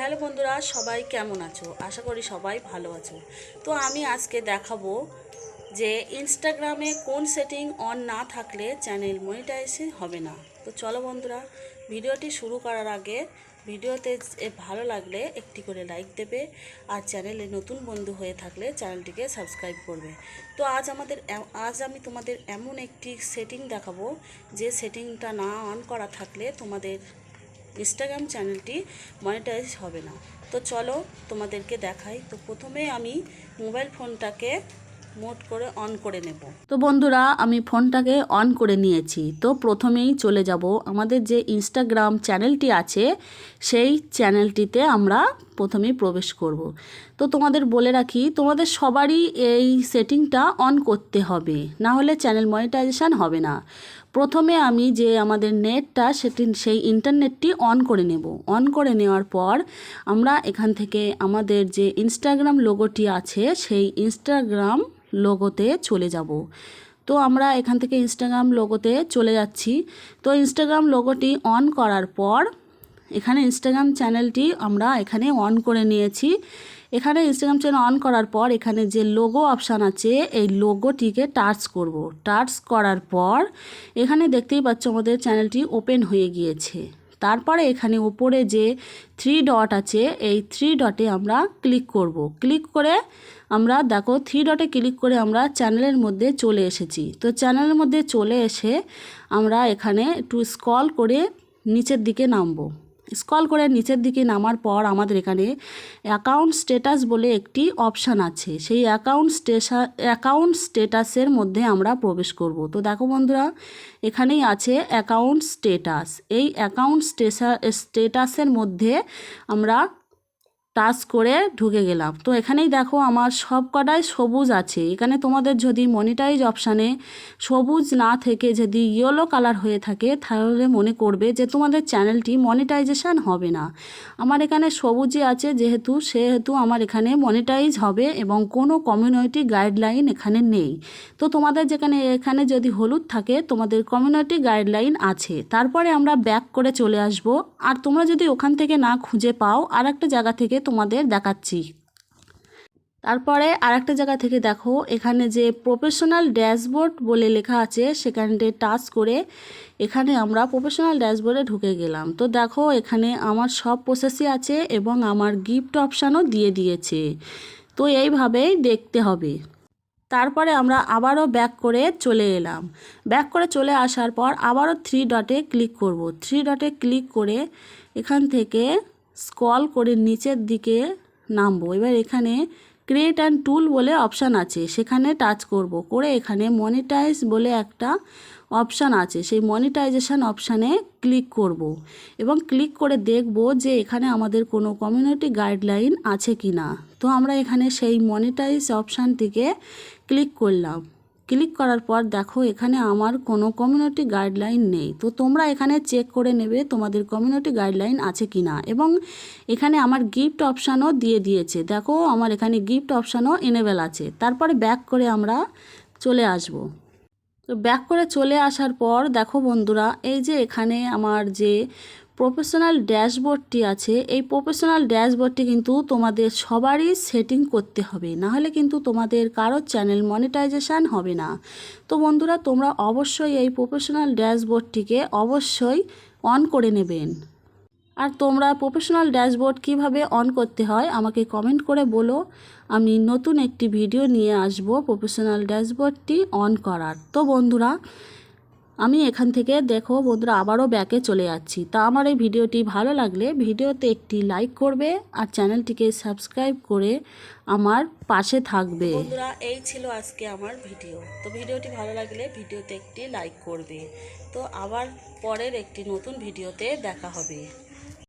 Hello বন্ধুরা, সবাই কেমন আছো? আশা করি সবাই ভালো আছো। তো আমি আজকে দেখাবো যে ইনস্টাগ্রামে কোন সেটিং অন না থাকলে চ্যানেল মনিটাইজেশন হবে না। তো চলো বন্ধুরা, ভিডিওটি শুরু করার আগে ভিডিওতে ভালো লাগলে একটি করে লাইক দেবে আর চ্যানেলে নতুন বন্ধু হয়ে থাকলে চ্যানেলটিকে সাবস্ক্রাইব করবে। তো আজ আমাদের আজ আমি তোমাদের এমন একটি সেটিং দেখাবো যে সেটিংটা না অন করা থাকলে তোমাদের ইনস্টাগ্রাম চ্যানেলটি মনিটাইজ হবে না। তো চলো তোমাদেরকে দেখাই। তো প্রথমে আমি মোবাইল ফোনটাকে মোড করে অন করে নেব। তো বন্ধুরা, আমি ফোনটাকে অন করে নিয়েছি। তো প্রথমেই চলে যাব। আমাদের যে ইনস্টাগ্রাম চ্যানেলটি আছে, সেই চ্যানেলটিতে আমরা প্রথমেই প্রবেশ করব। তো তোমাদের বলে রাখি, তোমাদের সবারই এই সেটিংটা অন করতে হবে। না হলে চ্যানেল মনিটাইজেশন হবে না। প্রথমে আমি যে আমাদের নেটটা, সেটি, সেই ইন্টারনেটটি অন করে নেব। অন করে নেওয়ার পর আমরা এখান থেকে আমাদের যে ইনস্টাগ্রাম লোগোটি আছে, সেই ইনস্টাগ্রাম লোগোতে চলে যাব। তো আমরা এখান থেকে ইনস্টাগ্রাম লোগোতে চলে যাচ্ছি। তো ইনস্টাগ্রাম লোগোটি অন করার পর এখানে ইনস্টাগ্রাম চ্যানেলটি আমরা এখানে অন করে নিয়েছি। এখানে ইনস্টাগ্রাম চ্যানেল অন করার পর এখানে যে লোগো অপশান আছে, এই লোগোটিকে টাচ করব। টাচ করার পর এখানে দেখতেই পাচ্ছ আমাদের চ্যানেলটি ওপেন হয়ে গিয়েছে। তারপরে এখানে ওপরে যে থ্রি ডট আছে, এই থ্রি ডটে আমরা ক্লিক করব। ক্লিক করে আমরা দেখো থ্রি ডটে ক্লিক করে আমরা চ্যানেলের মধ্যে চলে এসেছি। তো চ্যানেলের মধ্যে চলে এসে আমরা এখানে একটু স্ক্রল করে নিচের দিকে নামবো। স্ক্রল করে নিচের দিকে নামার পর আমাদের এখানে অ্যাকাউন্ট স্ট্যাটাস বলে একটি অপশান আছে। সেই অ্যাকাউন্ট স্টেশা অ্যাকাউন্ট স্ট্যাটাসের মধ্যে আমরা প্রবেশ করব। তো দেখো বন্ধুরা, এখানেই আছে অ্যাকাউন্ট স্ট্যাটাস এই অ্যাকাউন্ট স্টেশা স্ট্যাটাসের মধ্যে আমরা টাচ করে ঢুকে গেলাম। তো এখানেই দেখো আমার সব কটাই সবুজ আছে। এখানে তোমাদের যদি মনিটাইজ অপশানে সবুজ না থেকে যদি ইয়েলো কালার হয়ে থাকে, তাহলে মনে করবে যে তোমাদের চ্যানেলটি মনিটাইজেশান হবে না। আমার এখানে সবুজই আছে যেহেতু, সেহেতু আমার এখানে মনিটাইজ হবে এবং কোনো কমিউনিটি গাইডলাইন এখানে নেই। তো তোমাদের যেখানে, এখানে যদি হলুদ থাকে, তোমাদের কমিউনিটি গাইডলাইন আছে। তারপরে আমরা ব্যাক করে চলে আসব। আর তোমরা যদি ওখান থেকে না খুঁজে পাও আর একটা জায়গা থেকে তোমাদের দেখাচ্ছি। তারপরে আরেকটা জায়গা থেকে দেখো, এখানে যে প্রফেশনাল ড্যাশবোর্ড বলে লেখা আছে সেখানটে টাচ করে এখানে আমরা প্রফেশনাল ড্যাশবোর্ডে ঢুকে গেলাম। তো দেখো, এখানে আমার সব প্রসেসই আছে এবং আমার গিফট অপশানও দিয়ে দিয়েছে। তো এইভাবেই দেখতে হবে। তারপরে আমরা আবারও ব্যাক করে চলে এলাম। ব্যাক করে চলে আসার পর আবারও থ্রি ডটে ক্লিক করব। থ্রি ডটে ক্লিক করে এখান থেকে স্ক্রল করে নিচের দিকে নামবো। এবার এখানে ক্রিয়েট অ্যান্ড টুল বলে অপশান আছে। সেখানে টাচ করব। করে এখানে মনিটাইজ বলে একটা অপশান আছে। সেই মনিটাইজেশন অপশানে ক্লিক করব। এবং ক্লিক করে দেখব যে এখানে আমাদের কোনো কমিউনিটি গাইডলাইন আছে কি না তো আমরা এখানে সেই মনিটাইজ অপশানটিকে ক্লিক করলাম। ক্লিক করার পর দেখো এখানে আমার কোনো কমিউনিটি গাইডলাইন নেই। তো তোমরা এখানে চেক করে নেবে তোমাদের কমিউনিটি গাইডলাইন আছে কি না এবং এখানে আমার গিফট অপশানও দিয়ে দিয়েছে। দেখো আমার এখানে গিফট অপশানও এনেবেল আছে। তারপরে ব্যাক করে আমরা চলে আসব। তো ব্যাক করে চলে আসার পর দেখো বন্ধুরা, এই যে এখানে আমার যে প্রফেশনাল ড্যাশবোর্ডটি আছে, এই প্রফেশনাল ড্যাশবোর্ডটি কিন্তু তোমাদের সবারই সেটিং করতে হবে। নাহলে কিন্তু তোমাদের কারোর চ্যানেল মনিটাইজেশান হবে না। তো বন্ধুরা, তোমরা অবশ্যই এই প্রফেশনাল ড্যাশবোর্ডটিকে অবশ্যই অন করে নেবেন। আর তোমরা প্রফেশনাল ড্যাশবোর্ড কীভাবে অন করতে হয়, আমাকে কমেন্ট করে বলো। আমি নতুন একটি ভিডিও নিয়ে আসব প্রফেশনাল ড্যাশবোর্ডটি অন করার। তো বন্ধুরা আমি এখান থেকে দেখো বন্ধুরা, আবারও ব্যাকে চলে যাচ্ছি। তা আমার এই ভিডিওটি ভালো লাগলে ভিডিওতে একটি লাইক করবে আর চ্যানেলটিকে সাবস্ক্রাইব করে আমার পাশে থাকবে। বন্ধুরা, এই ছিল আজকে আমার ভিডিও। তো ভিডিওটি ভালো লাগলে ভিডিওতে একটি লাইক করবে। তো আবার পরের একটি নতুন ভিডিওতে দেখা হবে।